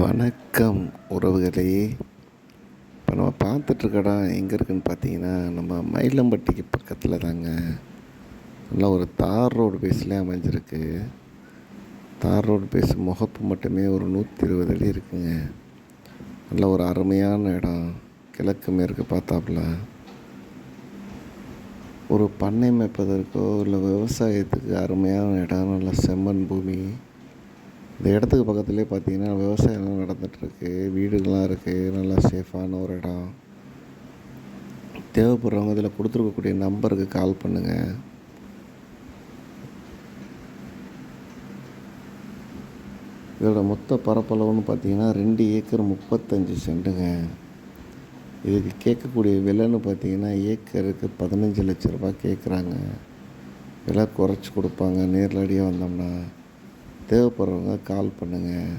வணக்கம் உறவுகளே. இப்போ நம்ம பார்த்துட்ருக்க இடம் எங்கே இருக்குன்னு பார்த்தீங்கன்னா நம்ம மயிலம்பட்டிக்கு பக்கத்தில் தாங்க நல்லா ஒரு தார் ரோடு பேஸில் அமைஞ்சிருக்கு. தார் ரோடு பேஸ் முகப்பு மட்டுமே ஒரு நூற்றி இருபது அடி இருக்குங்க. நல்ல ஒரு அருமையான இடம். கிழக்கு மேற்கு பார்த்தாப்புல. ஒரு பண்ணை மேய்ப்பதற்கோ இல்லை விவசாயத்துக்கு அருமையான இடம் நல்ல செம்மண் பூமி. இந்த இடத்துக்கு பக்கத்துலேயே பார்த்தீங்கன்னா விவசாயம்லாம் நடந்துகிட்ருக்கு வீடுகள்லாம் இருக்குது நல்லா சேஃபான ஒரு இடம். தேவைப்படுறவங்க இதில் கொடுத்துருக்கக்கூடிய நம்பருக்கு கால் பண்ணுங்கள் இதோட மொத்த பரப்பளவுன்னு பார்த்தீங்கன்னா ரெண்டு ஏக்கர் முப்பத்தஞ்சு சென்ட்டுங்க இதுக்கு கேட்கக்கூடிய விலைன்னு பார்த்தீங்கன்னா ஏக்கருக்கு பதினஞ்சு லட்ச ரூபாய் கேட்குறாங்க. விலை குறைச்சி கொடுப்பாங்க. நேரடியாக வந்தோம்னா. தேவைப்படுறவங்க கால் பண்ணுங்கள்